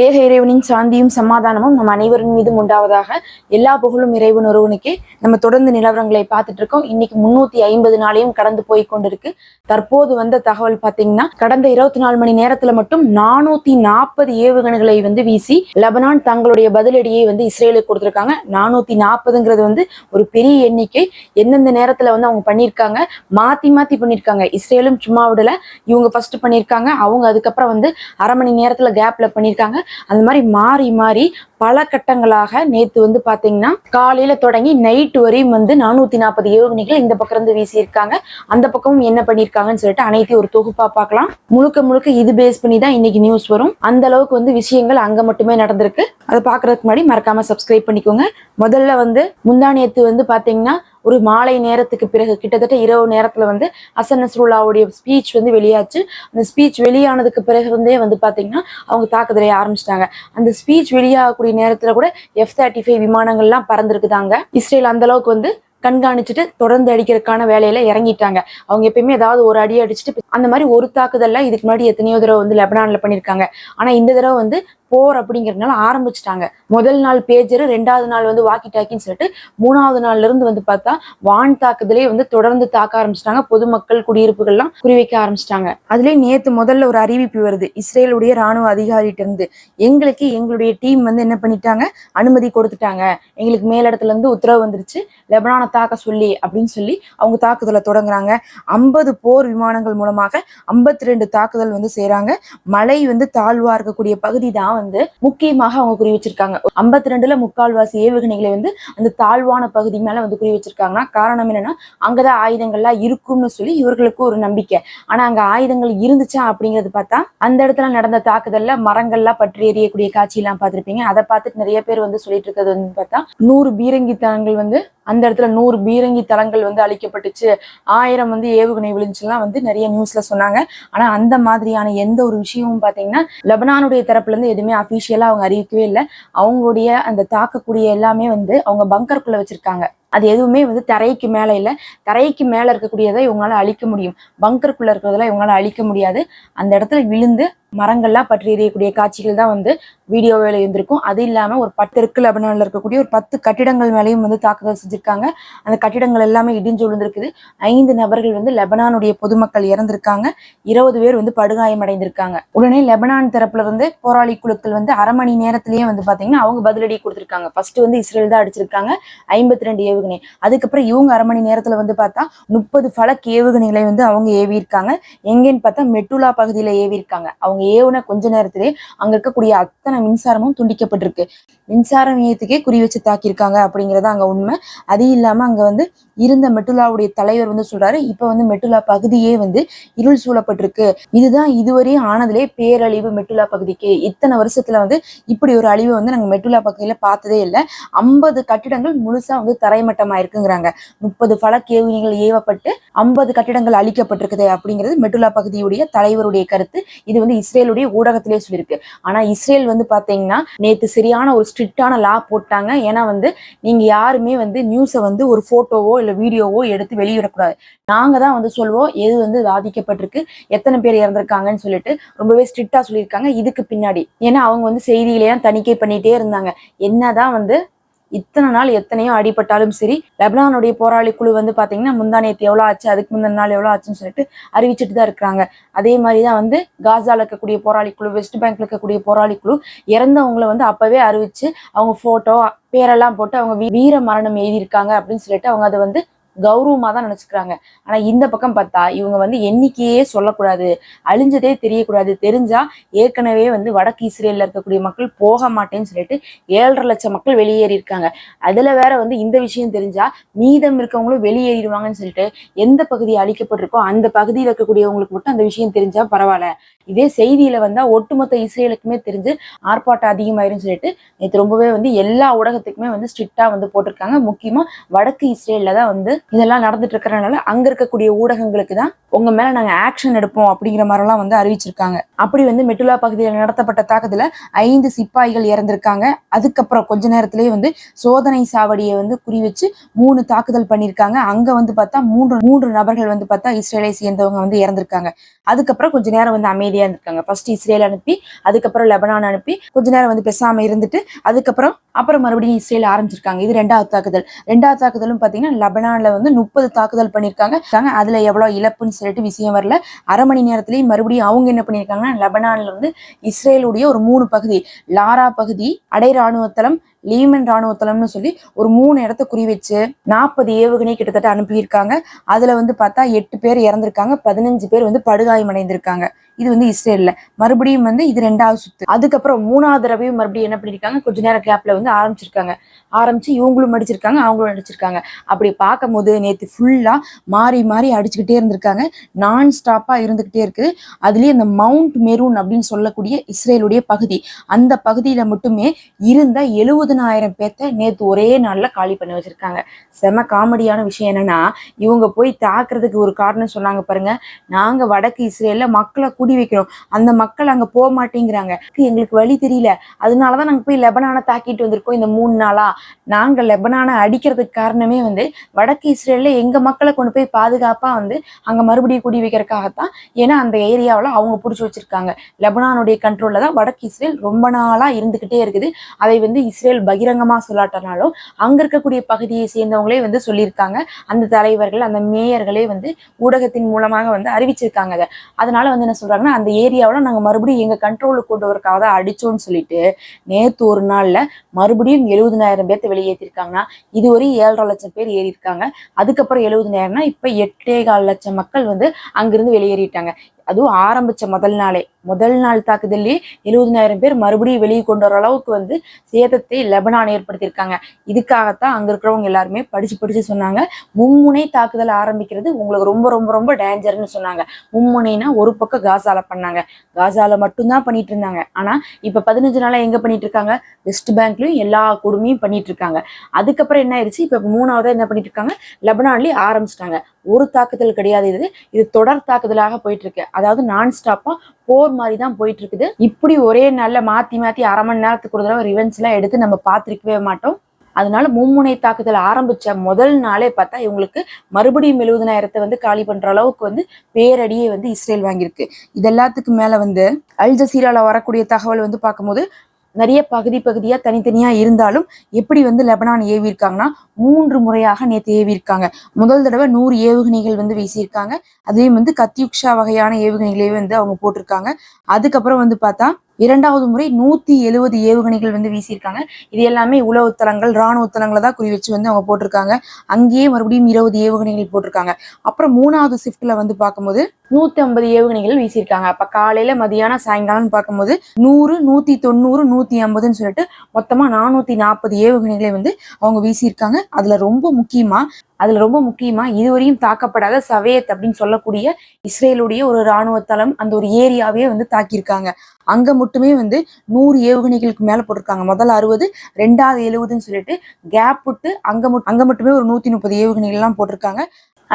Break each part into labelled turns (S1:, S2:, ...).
S1: ஏக இறைவனின் சாந்தியும் சமாதானமும் நம் அனைவரின் மீதும் உண்டாவதாக எல்லா புகழும் இறைவன் ஒருவனுக்கே நம்ம தொடர்ந்து நிலவரங்களை பார்த்துட்டு இருக்கோம். இன்னைக்கு முன்னூத்தி ஐம்பது நாளையும் கடந்து போய் கொண்டிருக்கு. தற்போது வந்த தகவல் பாத்தீங்கன்னா கடந்த இருபத்தி நாலு மணி நேரத்துல மட்டும் நானூத்தி நாற்பது ஏவுகணைகளை வந்து வீசி லெபனான் தங்களுடைய பதிலடியை வந்து இஸ்ரேலுக்கு கொடுத்திருக்காங்க. நானூத்தி நாற்பதுங்கிறது வந்து ஒரு பெரிய எண்ணிக்கை. எந்தெந்த நேரத்துல வந்து அவங்க பண்ணியிருக்காங்க? மாத்தி மாத்தி பண்ணியிருக்காங்க. இஸ்ரேலும் சும்மா விடல. இவங்க ஃபர்ஸ்ட் பண்ணியிருக்காங்க. அவங்க அதுக்கப்புறம் வந்து அரை மணி நேரத்துல கேப்ல பண்ணியிருக்காங்க. அந்த மாதிரி மாறி மாறி பல கட்டங்களாக நேத்து வந்து பாத்தீங்கன்னா காலையில தொடங்கி நைட் வரையும் வந்து நானூத்தி நாற்பது ஏவுகணைகள் இந்த பக்கம் இருந்து வீசியிருக்காங்க. அந்த பக்கமும் என்ன பண்ணியிருக்காங்கன்னு சொல்லிட்டு அனைத்தையும் ஒரு தொகுப்பா பார்க்கலாம். முழுக்க முழுக்க இது பேஸ் பண்ணி தான் இன்னைக்கு நியூஸ் வரும். அந்த அளவுக்கு வந்து விஷயங்கள் அங்க மட்டுமே நடந்திருக்கு. அதை பார்க்கறதுக்கு முன்னாடி மறக்காம சப்ஸ்கிரைப் பண்ணிக்கோங்க. முதல்ல வந்து முந்தானியத்து வந்து பாத்தீங்கன்னா ஒரு மாலை நேரத்துக்கு பிறகு கிட்டத்தட்ட இரவு நேரத்துல வந்து அசன் நஸ்ருல்லாவுடைய ஸ்பீச் வந்து வெளியாச்சு. அந்த ஸ்பீச் வெளியானதுக்கு பிறகு இருந்தே வந்து பாத்தீங்கன்னா அவங்க தாக்குதலை ஆரம்பிச்சிட்டாங்க. அந்த ஸ்பீச் வெளியாகக்கூடிய நேரத்துல கூட எஃப் தேர்ட்டி ஃபைவ் விமானங்கள்லாம் பறந்துருக்குதாங்க. இஸ்ரேல் அந்த அளவுக்கு வந்து கண்காணிச்சுட்டு தொடர்ந்து அடிக்கிறதுக்கான வேலையில இறங்கிட்டாங்க. அவங்க எப்பயுமே ஏதாவது ஒரு அடி அடிச்சுட்டு அந்த மாதிரி ஒரு தாக்குதல்ல இதுக்கு முன்னாடி எத்தனையோ தடவை வந்து லெபனான்ல பண்ணியிருக்காங்க. ஆனா இந்த தடவை வந்து போர் அப்படிங்கறதுனால ஆரம்பிச்சிட்டாங்க. முதல் நாள் பேஜர் ரெண்டாவது நாள் வந்து வாக்கி டாக்கின்னு சொல்லிட்டு மூணாவது நாள்ல இருந்து வந்து பார்த்தா வான் தாக்குதலே வந்து தொடர்ந்து தாக்க ஆரம்பிச்சிட்டாங்க. பொதுமக்கள் குடியிருப்புகள்லாம் குறிவைக்க ஆரம்பிச்சிட்டாங்க. அதுலயே நேத்து முதல்ல ஒரு அறிவிப்பு வருது. இஸ்ரேலுடைய ராணுவ அதிகாரிகிட்ட இருந்து. எங்களுக்கு எங்களுடைய டீம் வந்து என்ன பண்ணிட்டாங்க? அனுமதி கொடுத்துட்டாங்க. எங்களுக்கு மேலிடத்துல இருந்து உத்தரவு வந்துருச்சு. லெபனானை தாக்க சொல்லி அப்படின்னு சொல்லி அவங்க தாக்குதலை தொடங்குறாங்க. ஐம்பது போர் விமானங்கள் மூலமா மூலமாக ஐம்பத்தி ரெண்டு தாக்குதல் வந்து செய்யறாங்க மழை வந்து தாழ்வா இருக்கக்கூடிய பகுதி தான் வந்து முக்கியமாக அவங்க குறி வச்சிருக்காங்க ஐம்பத்தி ரெண்டுல முக்கால்வாசி ஏவுகணைகளை வந்து அந்த தாழ்வான பகுதி மேல வந்து குறி வச்சிருக்காங்கன்னா காரணம் என்னன்னா அங்கதான் ஆயுதங்கள்லாம் இருக்கும்னு சொல்லி இவர்களுக்கு ஒரு நம்பிக்கை. ஆனா அங்க ஆயுதங்கள் இருந்துச்சா அப்படிங்கிறது பார்த்தா அந்த இடத்துல நடந்த தாக்குதல்ல மரங்கள்லாம் பற்றி எறியக்கூடிய காட்சி எல்லாம் பார்த்திருப்பீங்க. அதை பார்த்துட்டு நிறைய பேர் வந்து சொல்லிட்டு இருக்கிறது வந்து பார்த்தா நூறு பீரங்கி தளங்கள் வந்து அந்த இடத்துல நூறு பீரங்கி தளங்கள் வந்து அழிக்கப்பட்டுச்சு. ஆயிரம் வந்து ஏவுகணை விழுந்துச்சுலாம் வந்து நிறைய நியூஸ்ல சொன்னாங்க. ஆனா அந்த மாதிரியான எந்த ஒரு விஷயமும் பாத்தீங்கன்னா லெபனானுடைய தரப்புல இருந்து எதுவுமே அபிஷியலா அவங்க அறிவிக்கவே இல்லை. அவங்களுடைய அந்த தாக்கக்கூடிய எல்லாமே வந்து அவங்க பங்கருக்குள்ள வச்சிருக்காங்க. அது எதுவுமே வந்து தரைக்கு மேல இல்ல. தரைக்கு மேல இருக்கக்கூடியதை இவங்களால அழிக்க முடியும். பங்கருக்குள்ளே இருக்கிறதெல்லாம் இவங்களால அழிக்க முடியாது. அந்த இடத்துல விழுந்து மரங்கள்லாம் பற்றி எறியக்கூடிய காட்சிகள் தான் வந்து வீடியோவில் இருந்திருக்கும். அது இல்லாம ஒரு பத்து இருக்குல் லெபனான்ல இருக்கக்கூடிய ஒரு பத்து கட்டிடங்கள் மேலேயும் வந்து தாக்குதல் செஞ்சிருக்காங்க. அந்த கட்டிடங்கள் எல்லாமே இடிஞ்சு விழுந்திருக்குது. ஐந்து நபர்கள் வந்து லெபனானுடைய பொதுமக்கள் இறந்திருக்காங்க. இருபது பேர் வந்து படுகாயம் அடைந்திருக்காங்க உடனே லெபனான் தரப்புல வந்து போராளி குழுக்கள் வந்து அரை மணி நேரத்திலேயே வந்து பாத்தீங்கன்னா அவங்க பதிலடி கொடுத்துருக்காங்க. ஃபர்ஸ்ட் வந்து இஸ்ரேல் தான் அடிச்சிருக்காங்க. ஐம்பத்தி ரெண்டு ஏவுகணை. அதுக்கப்புறம் இவங்க அரை மணி நேரத்துல வந்து பார்த்தா முப்பது ஃபலக் ஏவுகணைகளை வந்து அவங்க ஏவி இருக்காங்க எங்கேன்னு பார்த்தா மெட்டுலா பகுதியில ஏவி இருக்காங்க அவங்க ஏவுன கொஞ்ச நேரத்திலே அங்க இருக்கக்கூடிய அத்தனை மின்சாரமும் துண்டிக்கப்பட்டிருக்கு. மின்சார நிலையத்துக்கே குறி வச்சு தாக்கியிருக்காங்க அப்படிங்கறது அங்க உண்மை. அது இல்லாம அங்க வந்து இருந்த மெட்டுலாவுடைய தலைவர் வந்து சொல்றாரு இப்ப வந்து மெட்டுலா பகுதியே வந்து இருள் சூழப்பட்டிருக்கு. இதுதான் இதுவரையும் ஆனதுலே பேரழிவு மெட்டுலா பகுதிக்கு. இத்தனை வருஷத்துல வந்து இப்படி ஒரு அழிவை வந்து நாங்க மெட்டுலா பகுதியில பார்த்ததே இல்லை. ஐம்பது கட்டிடங்கள் முழுசா வந்து தரைமட்டமா இருக்குங்கிறாங்க முப்பது பல கேவினிகள் ஏவப்பட்டு ஐம்பது கட்டிடங்கள் அழிக்கப்பட்டிருக்குது அப்படிங்கிறது மெட்டுலா பகுதியுடைய தலைவருடைய கருத்து. இது வந்து இஸ்ரேலுடைய ஊடகத்திலே சொல்லியிருக்கு. ஆனா இஸ்ரேல் வந்து பாத்தீங்கன்னா நேத்து சரியான ஒரு ஸ்ட்ரிக்டான லா போட்டாங்க. ஏன்னா வந்து நீங்க யாருமே வந்து நியூஸை வந்து ஒரு போட்டோவோ இல்லை வீடியோவோ எடுத்து வெளியிடக்கூடாது. நாங்க தான் வந்து சொல்லுவோம் எது வந்து பாதிக்கப்பட்டிருக்கு எத்தனை பேர் இறந்திருக்காங்கன்னு சொல்லிட்டு ரொம்பவே ஸ்ட்ரிக்டாக சொல்லியிருக்காங்க. இதுக்கு பின்னாடி. ஏன்னா அவங்க வந்து செய்திகளையும் தணிக்கை பண்ணிட்டே இருந்தாங்க. என்னதான் வந்து இத்தனை நாள் எத்தனையோ அடிபட்டாலும் சரி லெபனானுடைய போராளி குழு வந்து பாத்தீங்கன்னா முந்தானியத்து எவ்வளவு ஆச்சு அதுக்கு முந்தின நாள் எவ்வளவு ஆச்சுன்னு சொல்லிட்டு அறிவிச்சிட்டு தான் இருக்கிறாங்க. அதே மாதிரிதான் வந்து காசால இருக்கக்கூடிய போராளி குழு வெஸ்ட் பேங்க்ல இருக்கக்கூடிய போராளி குழு இறந்தவங்களை வந்து அப்பவே அறிவிச்சு அவங்க போட்டோ பேரெல்லாம் போட்டு அவங்க வீர மரணம் எழுதியிருக்காங்க அப்படின்னு சொல்லிட்டு அவங்க அதை வந்து கௌரவமாக தான் நினச்சிக்கிறாங்க. ஆனால் இந்த பக்கம் பார்த்தா இவங்க வந்து எண்ணிக்கையே சொல்லக்கூடாது. அழிஞ்சதே தெரியக்கூடாது. தெரிஞ்சால் ஏற்கனவே வந்து வடக்கு இஸ்ரேலில் இருக்கக்கூடிய மக்கள் போக மாட்டேன்னு சொல்லிட்டு ஏழரை லட்சம் மக்கள் வெளியேறி இருக்காங்க. அதில் வேற வந்து இந்த விஷயம் தெரிஞ்சால் மீதம் இருக்கவங்களும் வெளியேறிடுவாங்கன்னு சொல்லிட்டு எந்த பகுதி அழிக்கப்பட்டிருக்கோ அந்த பகுதியில் இருக்கக்கூடியவங்களுக்கு மட்டும் அந்த விஷயம் தெரிஞ்சால் பரவாயில்ல. இதே செய்தியில் வந்தால் ஒட்டுமொத்த இஸ்ரேலுக்குமே தெரிஞ்சு ஆர்ப்பாட்டம் அதிகமாயிரும்னு சொல்லிட்டு நேற்று ரொம்பவே வந்து எல்லா ஊடகத்துக்குமே வந்து ஸ்ட்ரிக்டாக வந்து போட்டிருக்காங்க. முக்கியமாக வடக்கு இஸ்ரேலில் தான் வந்து இதெல்லாம் நடந்துட்டு இருக்கிறனால அங்க இருக்கக்கூடிய ஊடகங்களுக்கு தான் உங்க மேல நாங்க ஆக்ஷன் எடுப்போம் அப்படிங்கிற மாதிரிலாம் வந்து அறிவிச்சிருக்காங்க. அப்படி வந்து மெட்டுலா பகுதியில் நடத்தப்பட்ட தாக்குதல ஐந்து சிப்பாய்கள் இறந்திருக்காங்க. அதுக்கப்புறம் கொஞ்ச நேரத்திலேயே வந்து சோதனை சாவடியை வந்து குறி வச்சு மூணு தாக்குதல் பண்ணியிருக்காங்க. அங்க வந்து பார்த்தா மூன்று மூன்று நபர்கள் வந்து பார்த்தா இஸ்ரேலை சேர்ந்தவங்க வந்து இறந்திருக்காங்க. அதுக்கப்புறம் கொஞ்ச நேரம் வந்து அமைதியா இருந்திருக்காங்க. ஃபர்ஸ்ட் இஸ்ரேல் அனுப்பி அதுக்கப்புறம் லெபனான் அனுப்பி கொஞ்ச நேரம் வந்து பேசாம இருந்துட்டு அதுக்கப்புறம் அப்புறம் மறுபடியும் இஸ்ரேல் ஆரம்பிச்சிருக்காங்க. இது ரெண்டாவது தாக்குதல். ரெண்டாவது தாக்குதலும் பார்த்தீங்கன்னா லெபனான்ல வந்து முப்பது தாக்குதல் பண்ணியிருக்காங்க அதுல எவ்வளவு இழப்புன்னு சொல்லிட்டு விஷயம் வரல. அரை மணி நேரத்திலேயே மறுபடியும் அவங்க என்ன பண்ணியிருக்காங்கன்னா லெபனான்ல வந்து இஸ்ரேலுடைய ஒரு மூணு பகுதி லாரா பகுதி அடை ராணுவ தளம் லீமன் ராணுவ தளம்னு சொல்லி ஒரு மூணு இடத்த குறி வச்சு நாற்பது ஏவுகணை கிட்டத்தட்ட அனுப்பியிருக்காங்க. அதுல வந்து பார்த்தா எட்டு பேர் இறந்திருக்காங்க. பதினஞ்சு பேர் வந்து படுகாயமடைந்திருக்காங்க. இது வந்து இஸ்ரேல்ல. மறுபடியும் வந்து இது ரெண்டாவது சுத்து. அதுக்கப்புறம் மூணாவது தடவையும் மறுபடியும் என்ன பண்ணிருக்காங்க? கொஞ்ச நேரம் கேப்ல வந்து ஆரம்பிச்சிருக்காங்க. ஆரம்பிச்சு இவங்களும் அடிச்சிருக்காங்க அவங்களும் அடிச்சிருக்காங்க. அப்படி பார்க்கும் போது நேத்து ஃபுல்லா மாறி மாறி அடிச்சுக்கிட்டே இருந்திருக்காங்க. நான் ஸ்டாப்பா இருந்துகிட்டே இருக்குது அதுலயே அந்த மவுண்ட் மெரூன் அப்படின்னு சொல்லக்கூடிய இஸ்ரேலுடைய பகுதி. அந்த பகுதியில மட்டுமே இருந்த எழுபது இருபதனாயிரம் பேர்த்த நேத்து ஒரே நாள்ல காலி பண்ணி வச்சிருக்காங்க. செம காமெடியான விஷயம் என்னன்னா இவங்க போய் தாக்குறதுக்கு ஒரு காரணம் சொன்னாங்க பாருங்க. நாங்க வடக்கு இஸ்ரேலில் மக்களை குடி வைக்கிறோம் அந்த மக்கள் அங்க போக மாட்டேங்கிறாங்க. எங்களுக்கு வழி தெரியல. அதனாலதான் நாங்க போய் லெபனானை தாக்கிட்டு வந்திருக்கோம் இந்த மூணு நாளா. நாங்க லெபனானை அடிக்கிறதுக்கு காரணமே வந்து வடக்கு இஸ்ரேலில் எங்க மக்களை கொண்டு போய் பாதுகாப்பா வந்து அங்க மறுபடியும் குடி வைக்கிறதுக்காகத்தான் ஏன்னா அந்த ஏரியாவில் அவங்க பிடிச்சி வச்சிருக்காங்க. லெபனானுடைய கண்ட்ரோல்ல தான் வடக்கு இஸ்ரேல் ரொம்ப நாளா இருந்துகிட்டே இருக்குது. அதை வந்து இஸ்ரேல் பகிரங்கமா சொல்லாட்டனாலும் அங்க இருக்கக்கூடிய பகுதியை சேர்ந்தவங்களே வந்து சொல்லியிருக்காங்க. அந்த தலைவர்கள் அந்த மேயர்களே வந்து ஊடகத்தின் மூலமாக வந்து அறிவிச்சிருக்காங்க அதை. அதனால வந்து என்ன சொல்றாங்கன்னா அந்த ஏரியாவில் நாங்க மறுபடியும் எங்க கண்ட்ரோலுக்கு கொண்டு வரக்காக தான் அடிச்சோம்னு சொல்லிட்டு நேத்து ஒரு நாள்ல மறுபடியும் எழுபதனாயிரம் பேர்த்த வெளியேற்றிருக்காங்கன்னா இதுவரை ஏழரை லட்சம் பேர் ஏறி இருக்காங்க அதுக்கப்புறம் எழுபதனாயிரம்னா இப்ப எட்டே கால் லட்சம் மக்கள் வந்து அங்கிருந்து வெளியேறிட்டாங்க. அதுவும் ஆரம்பிச்ச முதல் நாளே. முதல் நாள் தாக்குதல்லே எழுபதினாயிரம் பேர் மறுபடியும் வெளியே கொண்டு வர அளவுக்கு வந்து சேதத்தை லெபனான் ஏற்படுத்தியிருக்காங்க. இதுக்காகத்தான் அங்க இருக்கிறவங்க எல்லாருமே படிச்சு படிச்சு சொன்னாங்க. மும்முனை தாக்குதல் ஆரம்பிக்கிறது உங்களுக்கு ரொம்ப ரொம்ப ரொம்ப டேஞ்சர்னு சொன்னாங்க. மும்முனைனா ஒரு பக்கம் காசால பண்ணாங்க. காசால மட்டும்தான் பண்ணிட்டு இருந்தாங்க. ஆனா இப்ப பதினஞ்சு நாளா எங்க பண்ணிட்டு இருக்காங்க? வெஸ்ட் பேங்க்லயும் எல்லா கொடுமையும் பண்ணிட்டு இருக்காங்க. அதுக்கப்புறம் என்ன ஆயிடுச்சு இப்ப மூணாவதா என்ன பண்ணிட்டு இருக்காங்க? லெபனான்லயும் ஆரம்பிச்சிட்டாங்க. ஒரு தாக்குதல் கிடையாது இது. இது தொடர் தாக்குதலாக போயிட்டு இருக்கு. அதாவது நான் ஸ்டாப்பா போர் மாதிரி தான் போயிட்டு இருக்குது இப்படி ஒரே நாள்ல மாத்தி மாத்தி அரை மணி நேரத்துக்கு ஒரு தடவை ரிவென்ஸ் எல்லாம் எடுத்து நம்ம பார்த்துருக்கவே மாட்டோம். அதனால மும்முனை தாக்குதல் ஆரம்பிச்ச முதல் நாளே பார்த்தா இவங்களுக்கு மறுபடியும் எழுபதனாயிரத்தை வந்து காலி பண்ற அளவுக்கு வந்து பேரடியே வந்து இஸ்ரேல் வாங்கியிருக்கு. இது எல்லாத்துக்கும் மேல வந்து அல் ஜசீரால வரக்கூடிய தகவல் வந்து பார்க்கும்போது நிறைய பகுதி பகுதியா தனித்தனியா இருந்தாலும் எப்படி வந்து லெபனான் ஏவி இருக்காங்கன்னா மூன்று முறையாக நேற்று ஏவியிருக்காங்க. முதல் தடவை நூறு ஏவுகணைகள் வந்து வீசியிருக்காங்க. அதையும் வந்து கத்தியுக்ஷா வகையான ஏவுகணைகளையும் வந்து அவங்க போட்டிருக்காங்க. அதுக்கப்புறம் வந்து பார்த்தா இரண்டாவது முறை நூத்தி எழுபது ஏவுகணைகள் வந்து வீசியிருக்காங்க. இது எல்லாமே உளவு தளங்கள் ராணுவ தளங்களை தான் குறி வச்சு வந்து அவங்க போட்டிருக்காங்க. அங்கேயே மறுபடியும் இருபது ஏவுகணைகள் போட்டிருக்காங்க. அப்புறம் மூணாவது ஷிஃப்ட்ல வந்து பார்க்கும்போது நூத்தி ஐம்பது ஏவுகணைகள் வீசியிருக்காங்க. அப்ப காலையில மதியானம் சாயங்காலம்னு பார்க்கும்போது நூறு நூத்தி தொண்ணூறு நூத்தி ஐம்பதுன்னு சொல்லிட்டு மொத்தமா நானூத்தி நாற்பது ஏவுகணைகளை வந்து அவங்க வீசியிருக்காங்க. அதுல ரொம்ப முக்கியமா அதுல ரொம்ப முக்கியமா இதுவரையும் தாக்கப்படாத சவேத் அப்படின்னு சொல்லக்கூடிய இஸ்ரேலுடைய ஒரு ராணுவ தளம் அந்த ஒரு ஏரியாவே வந்து தாக்கியிருக்காங்க. அங்க மட்டுமே வந்து நூறு ஏவுகணைகளுக்கு மேல போட்டிருக்காங்க. முதல்ல அறுபது ரெண்டாவது எழுபதுன்னு சொல்லிட்டு கேப் விட்டு அங்க அங்க மட்டுமே ஒரு நூத்தி முப்பது ஏவுகணைகள் எல்லாம் போட்டிருக்காங்க.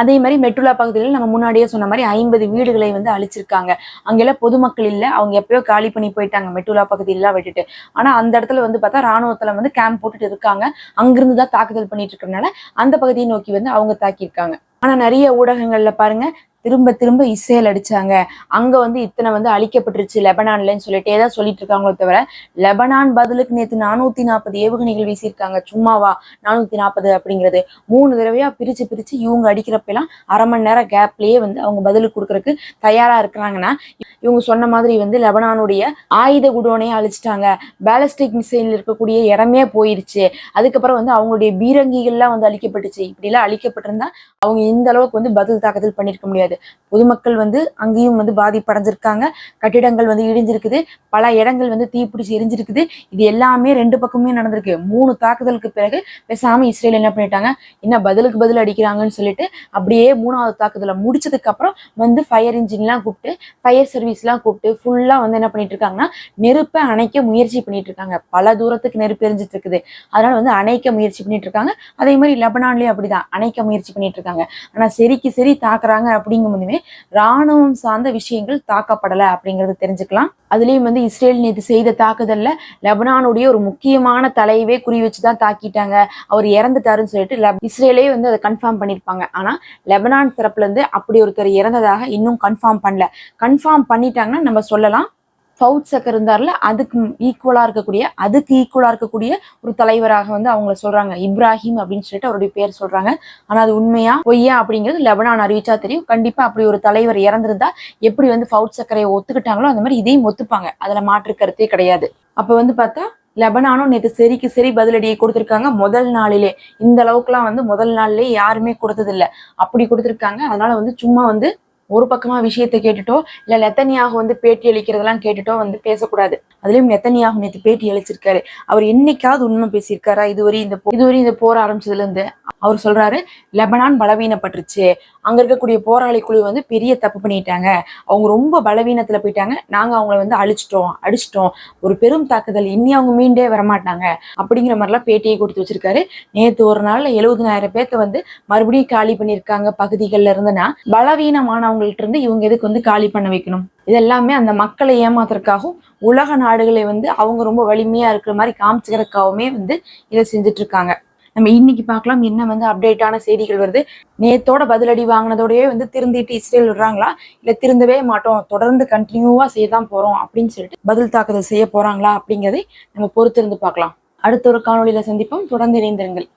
S1: அதே மாதிரி மெட்டுலா பகுதியில் நம்ம முன்னாடியே சொன்ன மாதிரி ஐம்பது வீடுகளை வந்து அழிச்சிருக்காங்க. அங்கெல்லாம் பொதுமக்கள் இல்லை. அவங்க எப்பயோ காலி பண்ணி போயிட்டாங்க மெட்டுலா பகுதியெல்லாம் விட்டுட்டு. ஆனா அந்த இடத்துல வந்து பார்த்தா ராணுவத்தில் வந்து கேம்ப் போட்டுட்டு இருக்காங்க. அங்கிருந்து தான் தாக்குதல் பண்ணிட்டு இருக்கறனால அந்த பகுதியை நோக்கி வந்து அவங்க தாக்கியிருக்காங்க. ஆனா நிறைய ஊடகங்கள்ல பாருங்க திரும்ப திரும்ப இஸ்ரேல் அடிச்சாங்க. அங்க வந்து இத்தனை வந்து அழிக்கப்பட்டுருச்சு லெபனான்லன்னு சொல்லிட்டே தான் சொல்லிட்டு இருக்காங்களோ தவிர லெபனான் பதிலுக்கு நேற்று நானூத்தி நாற்பது ஏவுகணைகள் வீசியிருக்காங்க. சும்மாவா? நானூத்தி நாற்பது அப்படிங்கிறது. மூணு தடவையா பிரிச்சு பிரிச்சு இவங்க அடிக்கிறப்பெல்லாம் அரை மணி நேரம் கேப்லயே வந்து அவங்க பதிலுக்கு கொடுக்கறதுக்கு தயாரா இருக்கிறாங்கன்னா இவங்க சொன்ன மாதிரி வந்து லெபனானுடைய ஆயுத குடோனையே அழிச்சிட்டாங்க. பேலஸ்டிக் மிசைல் இருக்கக்கூடிய இடமே போயிருச்சு. அதுக்கப்புறம் வந்து அவங்களுடைய பீரங்கிகள்லாம் வந்து அழிக்கப்பட்டுச்சு. இப்படிலாம் அழிக்கப்பட்டிருந்தா அவங்க இந்த அளவுக்கு வந்து பதில் தாக்குதல் பண்ணியிருக்க முடியாது. பொதுமக்கள் வந்து அங்கேயும் வந்து பாதிப்படைஞ்சிருக்காங்க. கட்டிடங்கள் வந்து இடிஞ்சிருக்குது. பல இடங்கள் வந்து தீப்பிடிச்சு எரிஞ்சிருக்குது. இது எல்லாமே ரெண்டு பக்கமே நடந்திருக்கு. மூணு தாக்குதலுக்கு பிறகு பேசாம இஸ்ரேல் என்ன பண்ணிட்டாங்க? என்ன பதிலுக்கு பதில் அடிக்கிறாங்கன்னு சொல்லிட்டு அப்படியே மூணாவது தாக்குதலை முடிச்சதுக்கு அப்புறம் வந்து ஃபயர் இன்ஜின்லாம் கூப்பிட்டு ஃபயர் சர்வீஸ்லாம் கூப்பிட்டு ஃபுல்லா வந்து என்ன பண்ணிட்டு இருக்காங்கன்னா நெருப்பை அணைக்க முயற்சி பண்ணிட்டு இருக்காங்க பல தூரத்துக்கு நெருப்பு எரிஞ்சிட்டு இருக்குது அதனால வந்து அணைக்க முயற்சி பண்ணிட்டு இருக்காங்க அதே மாதிரி லெபனான்லயும் அப்படிதான். அணைக்க முயற்சி பண்ணிட்டு இருக்காங்க ஆனா சரிக்கு சரி தாக்குறாங்க அப்படி போதுமே ராணுவம் சார்ந்த விஷயங்கள் தாக்கப்படலை அப்படிங்கிறது தெரிஞ்சுக்கலாம். அதுலேயும் வந்து இஸ்ரேல் நேற்று செய்த தாக்குதலில் லெபனானுடைய ஒரு முக்கியமான தலையவே குறி வச்சு தான் தாக்கிட்டாங்க. அவர் இறந்துட்டாருன்னு சொல்லிட்டு லெப்- இஸ்ரேலே வந்து அதை கன்ஃபார்ம் பண்ணியிருப்பாங்க ஆனால் லெபனான் தரப்புலேருந்து அப்படி ஒருத்தர் இறந்ததாக இன்னும் கன்ஃபார்ம் பண்ணல. கன்ஃபார்ம் பண்ணிட்டாங்கன்னா நம்ம சொல்லலாம். ஃபவுட் சக்கர் இருந்தார்ல அதுக்கு ஈக்குவலா இருக்கக்கூடிய அதுக்கு ஈக்குவலா இருக்கக்கூடிய ஒரு தலைவராக வந்து அவங்கள சொல்றாங்க. இப்ராஹிம் அப்படின்னு சொல்லிட்டு அவருடைய பேர் சொல்றாங்க. ஆனா அது உண்மையா பொய்யா அப்படிங்கிறது லெபனான் அறிவிச்சா தெரியும். கண்டிப்பா அப்படி ஒரு தலைவர் இறந்திருந்தா எப்படி வந்து ஃபவுட் சக்கரையை ஒத்துக்கிட்டாங்களோ அந்த மாதிரி இதையும் ஒத்துப்பாங்க. அதுல மாற்று கருத்தே கிடையாது. அப்ப வந்து பார்த்தா லெபனானும் நேற்று சரிக்கு சரி பதிலடியை கொடுத்துருக்காங்க. முதல் நாளிலே இந்த அளவுக்குலாம் வந்து முதல் நாள்லேயே யாருமே கொடுத்ததில்ல. அப்படி கொடுத்துருக்காங்க. அதனால வந்து சும்மா வந்து ஒரு பக்கமா விஷயத்தை கேட்டுட்டோ இல்ல நெத்தனியாக வந்து பேட்டி அளிக்கிறதெல்லாம் கேட்டுட்டோ வந்து பேசக்கூடாது. அதுலயும் நெத்தனியாக நேற்று பேட்டி அளிச்சிருக்காரு. அவர் என்னைக்காவது உண்மை பேசியிருக்காரா? இதுவரை இந்த இதுவரை இந்த போர் ஆரம்பிச்சதுல இருந்து அவர் சொல்றாரு லெபனான் பலவீனப்பட்டுருச்சு. அங்க இருக்கக்கூடிய போராளி குழு வந்து பெரிய தப்பு பண்ணிட்டாங்க. அவங்க ரொம்ப பலவீனத்துல போயிட்டாங்க. நாங்க அவங்கள வந்து அழிச்சிட்டோம் அடிச்சிட்டோம். ஒரு பெரும் தாக்குதல் இனி அவங்க மீண்டே வரமாட்டாங்க. அப்படிங்கிற மாதிரிலாம் பேட்டியை கொடுத்து வச்சிருக்காரு. நேத்து ஒரு நாள்ல எழுபதனாயிரம் பேர்த்த வந்து மறுபடியும் காலி பண்ணியிருக்காங்க பகுதிகள்ல இருந்துன்னா பலவீனமானவங்கள்ட்ட இருந்து இவங்க எதுக்கு வந்து காலி பண்ண வைக்கணும்? இதெல்லாமே அந்த மக்களை ஏமாத்துறதுக்காகவும் உலக நாடுகளை வந்து அவங்க ரொம்ப வலிமையா இருக்கிற மாதிரி காமிச்சுக்கிறதுக்காகவுமே வந்து இதை செஞ்சுட்டு இருக்காங்க நம்ம இன்னைக்கு பார்க்கலாம் என்ன வந்து அப்டேட்டான செய்திகள் வருது. நேத்தோட பதிலடி வாங்கினதோடயே வந்து திருந்திட்டு இஸ்ரேல் விடுறாங்களா? இல்ல திருந்தவே மாட்டோம் தொடர்ந்து கண்டினியூவா செய்ய தான் போறோம் அப்படின்னு சொல்லிட்டு பதில் தாக்குதல் செய்ய போறாங்களா அப்படிங்கறதை நம்ம பொறுத்திருந்து பார்க்கலாம். அடுத்த ஒரு காணொலியில சந்திப்போம். தொடர்ந்து இணைந்திருங்கள்.